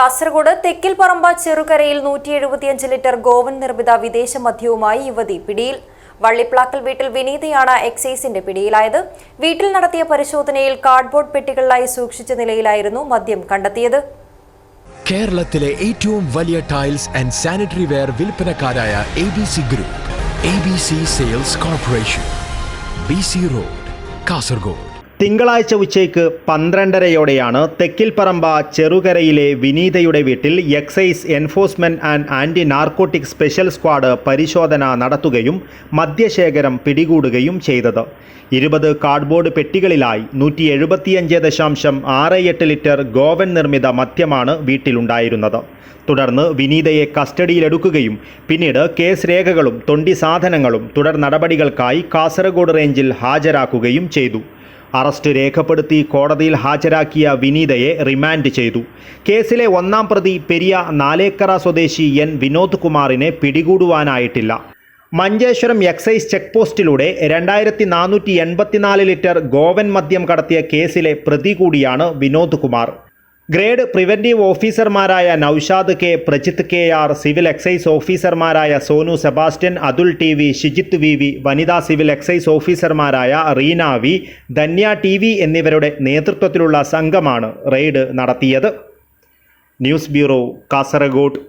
കാസർഗോഡ് തെക്കിൽപറമ്പ ചെറുകരയിൽ നൂറ്റി എഴുപത്തിയഞ്ച് ലിറ്റർ ഗോവൻ നിർമ്മിത വിദേശ മദ്യവുമായി യുവതി പിടിയിൽ. വള്ളിപ്ലാക്കൽ വീട്ടിൽ വിനീതയാണ് എക്സൈസിന്റെ പിടിയിലായത്. വീട്ടിൽ നടത്തിയ പരിശോധനയിൽ കാർഡ്ബോർഡ് പെട്ടികളിലായി സൂക്ഷിച്ച നിലയിലായിരുന്നു മദ്യം കണ്ടെത്തിയത്. കേരളത്തിലെ ഏറ്റവും വലിയ tiles and sanitary ware വിൽപ്പനക്കാരായ A B C group A B C sales corporation B C road Kasaragod. തിങ്കളാഴ്ച ഉച്ചയ്ക്ക് പന്ത്രണ്ടരയോടെയാണ് തെക്കിൽപ്പറമ്പ ചെറുകരയിലെ വിനീതയുടെ വീട്ടിൽ excise enforcement and anti narcotic special squad പരിശോധന നടത്തുകയും മദ്യശേഖരം പിടികൂടുകയും ചെയ്തത്. ഇരുപത് കാർഡ്ബോർഡ് പെട്ടികളിലായി നൂറ്റി എഴുപത്തിയഞ്ച് ദശാംശം ആറ് എട്ട് ലിറ്റർ ഗോവൻ നിർമ്മിത മദ്യമാണ് വീട്ടിലുണ്ടായിരുന്നത്. തുടർന്ന് വിനീതയെ കസ്റ്റഡിയിലെടുക്കുകയും പിന്നീട് കേസ് രേഖകളും തൊണ്ടി സാധനങ്ങളും തുടർ നടപടികൾക്കായി കാസർഗോഡ് റേഞ്ചിൽ ഹാജരാക്കുകയും ചെയ്തു. അറസ്റ്റ് രേഖപ്പെടുത്തി കോടതിയിൽ ഹാജരാക്കിയ വിനീതയെ റിമാൻഡ് ചെയ്തു. കേസിലെ ഒന്നാം പ്രതി പെരിയ നാലേക്കറ സ്വദേശി എൻ വിനോദ് കുമാറിനെ പിടികൂടുവാനായിട്ടില്ല. മഞ്ചേശ്വരം എക്സൈസ് ചെക്ക് പോസ്റ്റിലൂടെ രണ്ടായിരത്തി നാനൂറ്റി എൺപത്തിനാല് ലിറ്റർ ഗോവൻ മദ്യം കടത്തിയ കേസിലെ പ്രതി കൂടിയാണ് വിനോദ് കുമാർ. ഗ്രേഡ് പ്രിവന്റീവ് ഓഫീസർമാരായ Noushad K Prajith K R civil excise ഓഫീസർമാരായ Sonu Sebastian Athul T V Shijith V V വനിതാ സിവിൽ എക്സൈസ് ഓഫീസർമാരായ Reena V Dhanya T V എന്നിവരുടെ നേതൃത്വത്തിലുള്ള സംഘമാണ് റെയ്ഡ് നടത്തിയത്. News bureau Kasaragod.